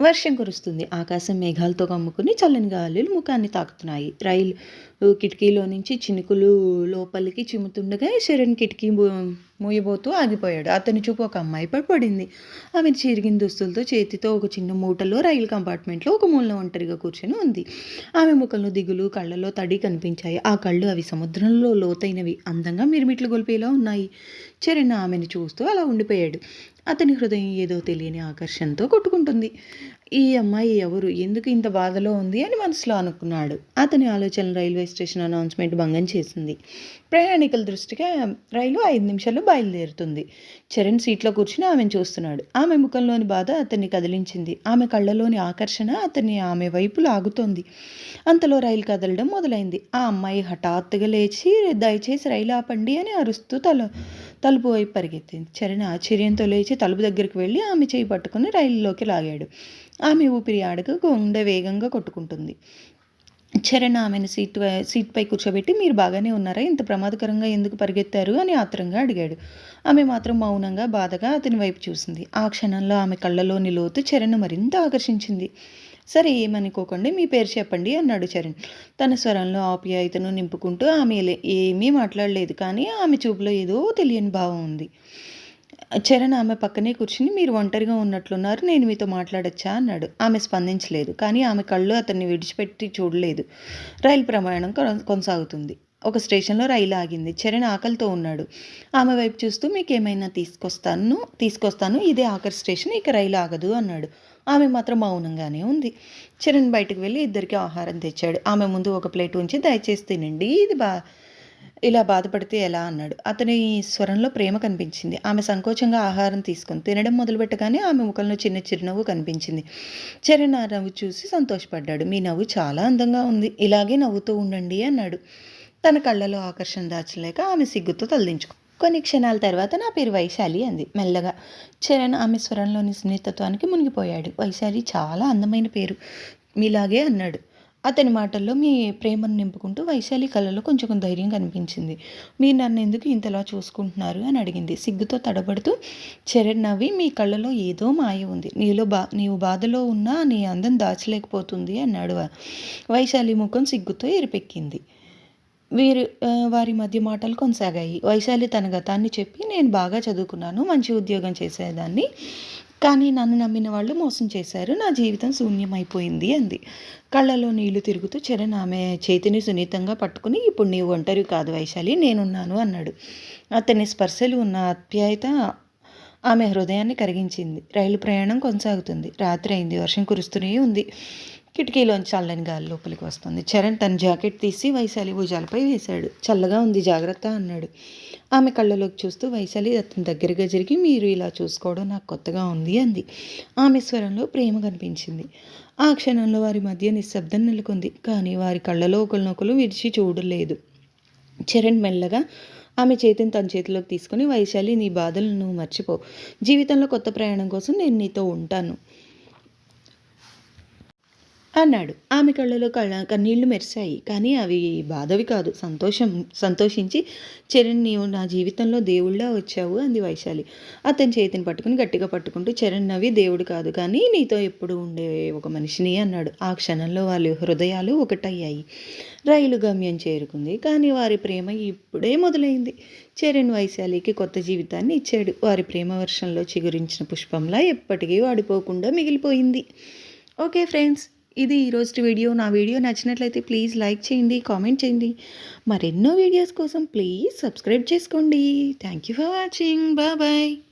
వర్షం కురుస్తుంది. ఆకాశం మేఘాలతో కమ్ముకుని చల్లని గాలులు ముఖాన్ని తాకుతున్నాయి. రైలు కిటికీలో నుంచి చినుకులు లోపలికి చిమ్ముతుండగా శరణ్ కిటికీ మూయబోతూ ఆగిపోయాడు. అతని చూపు ఒక అమ్మాయి పడిపడింది ఆమె చిరిగిన దుస్తులతో చేతితో ఒక చిన్న మూటలో రైలు కంపార్ట్మెంట్లో ఒక మూలన ఒంటరిగా కూర్చొని ఉంది. ఆమె ముఖంలో దిగులు కళ్ళలో తడి కనిపించాయి. ఆ కళ్ళు అవి సముద్రంలో లోతైనవి. అందంగా మిరిమిట్లు గొలిపేలా ఉన్నాయి. చరణ్ ఆమెను చూస్తూ అలా ఉండిపోయాడు. అతని హృదయం ఏదో తెలియని ఆకర్షణతో కొట్టుకుంటుంది. ఈ అమ్మాయి ఎవరు? ఎందుకు ఇంత బాధలో ఉంది అని మనసులో అనుకున్నాడు. అతని ఆలోచన రైల్వే స్టేషన్ అనౌన్స్మెంట్ భంగం చేసింది. ప్రయాణికుల దృష్టిగా రైలు ఐదు నిమిషాల్లో బయలుదేరుతుంది. చరణ్ సీట్లో కూర్చుని ఆమెను చూస్తున్నాడు. ఆమె ముఖంలోని బాధ అతన్ని కదిలించింది. ఆమె కళ్ళలోని ఆకర్షణ అతన్ని ఆమె వైపు లాగుతోంది. అంతలో రైలు కదలడం మొదలైంది. ఆ అమ్మాయి హఠాత్తుగా లేచి దయచేసి రైలు ఆపండి అని అరుస్తూ తల తలుపు వైపు పరిగెత్తింది చరణ్ ఆశ్చర్యంతో లేచి తలుపు దగ్గరికి వెళ్ళి ఆమె చేయి పట్టుకుని రైలులోకి లాగాడు. ఆమె ఊపిరి ఆడక గుండె వేగంగా కొట్టుకుంటుంది. చరణ్ ఆమెను సీట్ సీట్పై కూర్చోబెట్టి మీరు బాగానే ఉన్నారా? ఇంత ప్రమాదకరంగా ఎందుకు పరిగెత్తారు? అని ఆత్రంగా అడిగాడు. ఆమె మాత్రం మౌనంగా బాధగా అతని వైపు చూసింది. ఆ క్షణంలో ఆమె కళ్ళలోని లోతు చరణ్ మరింత ఆకర్షించింది. సరే ఏమనుకోకండి మీ పేరు చెప్పండి అన్నాడు చరణ్. తన స్వరంలో ఆప్యాయతను నింపుకుంటూ ఆమె ఏమీ మాట్లాడలేదు కానీ ఆమె చూపులో ఏదో తెలియని భావం ఉంది. చరణ్ ఆమె పక్కనే కూర్చుని మీరు ఒంటరిగా ఉన్నట్లున్నారు నేను మీతో మాట్లాడచ్చా అన్నాడు. ఆమె స్పందించలేదు కానీ ఆమె కళ్ళు అతన్ని విడిచిపెట్టి చూడలేదు. రైలు ప్రమాణం కొనసాగుతుంది. ఒక స్టేషన్లో రైలు ఆగింది. చరణ్ ఆకలితో ఉన్నాడు. ఆమె వైపు చూస్తూ మీకు ఏమైనా తీసుకొస్తాను తీసుకొస్తాను ఇదే ఆఖరి స్టేషన్ ఇక రైలు ఆగదు అన్నాడు. ఆమె మాత్రం మౌనంగానే ఉంది. చరణ్ బయటకు వెళ్ళి ఇద్దరికి ఆహారం తెచ్చాడు. ఆమె ముందు ఒక ప్లేట్ ఉంచి దయచేసి తినండి ఇది బా ఇలా బాధపడితే ఎలా అన్నాడు. అతని స్వరంలో ప్రేమ కనిపించింది. ఆమె సంకోచంగా ఆహారం తీసుకొని తినడం మొదలుపెట్టగానే ఆమె ముఖంలో చిన్న చిరునవ్వు కనిపించింది. చరణ్ ఆ నవ్వు చూసి సంతోషపడ్డాడు. మీ నవ్వు చాలా అందంగా ఉంది. ఇలాగే నవ్వుతూ ఉండండి అన్నాడు. తన కళ్ళలో ఆకర్షణ దాచలేక ఆమె సిగ్గుతో తలదించుకో కొన్ని క్షణాల తర్వాత నా పేరు వైశాలి అంది మెల్లగా. చరణ్ ఆమె స్వరంలోని సున్నితత్వానికి మునిగిపోయాడు. వైశాలి చాలా అందమైన పేరు మీలాగే అన్నాడు. అతని మాటల్లో మీ ప్రేమను నింపుకుంటూ వైశాలి కళ్ళలో కొంచెం ధైర్యం కనిపించింది. మీరు నన్ను ఎందుకు ఇంతలా చూసుకుంటున్నారు అని అడిగింది. సిగ్గుతో తడబడుతూ చరణ్ నవ్వి మీ కళ్ళలో ఏదో మాయ ఉంది. నీలో బా నీవు బాధలో ఉన్నా నీ అందం దాచలేకపోతుంది అన్నాడు వైశాలి ముఖం సిగ్గుతో ఎరిపెక్కింది. వీరు వారి మధ్య మాటలు కొనసాగాయి. వైశాలి తన గతాన్ని చెప్పి నేను బాగా చదువుకున్నాను మంచి ఉద్యోగం చేసేదాన్ని కానీ నన్ను నమ్మిన వాళ్ళు మోసం చేశారు నా జీవితం శూన్యమైపోయింది అంది. కళ్ళలో నీళ్ళు తిరుగుతూ చరణ్ ఆమె చేతిని సున్నితంగా పట్టుకుని ఇప్పుడు నీవు ఒంటరి కాదు వైశాలి నేనున్నాను అన్నాడు. అతని స్పర్శలు ఉన్న ఆప్యాయత ఆమె హృదయాన్ని కరిగించింది. రైలు ప్రయాణం కొనసాగుతుంది. రాత్రి అయింది వర్షం కురుస్తూనే ఉంది. కిటికీలోంచి చల్లని గాలి లోపలికి వస్తుంది. చరణ్ తన జాకెట్ తీసి వైశాలి భుజాలపై వేశాడు. చల్లగా ఉంది జాగ్రత్త అన్నాడు. ఆమె కళ్ళలోకి చూస్తూ వైశాలి అతని దగ్గరగా జరిగి మీరు ఇలా చూసుకోవడం నాకు కొత్తగా ఉంది అంది. ఆమె స్వరంలో ప్రేమ కనిపించింది. ఆ క్షణంలో వారి మధ్య నిశ్శబ్దం నెలకొంది కానీ వారి కళ్ళలో ఒకరినొకరు విడిచి చూడలేదు. చరణ్ మెల్లగా ఆమె చేతిని తన చేతిలోకి తీసుకుని వైశాలి నీ బాధలను మర్చిపో. జీవితంలో కొత్త ప్రయాణం కోసం నేను నీతో ఉంటాను. అన్నాడు. ఆమె కళ్ళలో కళ్ళ కన్నీళ్ళు మెరిశాయి. కానీ అవి బాధవి కాదు. సంతోషం సంతోషించి చరణ్ నీవు నా జీవితంలో దేవుళ్ళ వచ్చావు అంది వైశాలి. అతని చేతిని పట్టుకుని గట్టిగా పట్టుకుంటూ చరణ్ నవి దేవుడు కాదు. కానీ నీతో ఎప్పుడు ఉండే ఒక మనిషిని అన్నాడు. ఆ క్షణంలో వాళ్ళ హృదయాలు ఒకటయ్యాయి. రైలు గమ్యం చేరుకుంది. కానీ వారి ప్రేమ ఇప్పుడే మొదలైంది. చరణ్ వైశాలికి కొత్త జీవితాన్ని ఇచ్చాడు. వారి ప్రేమ వర్షంలో చిగురించిన పుష్పంలా ఎప్పటికీ వాడిపోకుండా మిగిలిపోయింది. ఓకే ఫ్రెండ్స్ ఇది ఈరోజు వీడియో. నా వీడియో నచ్చినట్లయితే ప్లీజ్ లైక్ చేయండి కామెంట్ చేయండి. మరెన్నో వీడియోస్ కోసం ప్లీజ్ సబ్స్క్రైబ్ చేసుకోండి. Thank you for watching. Bye.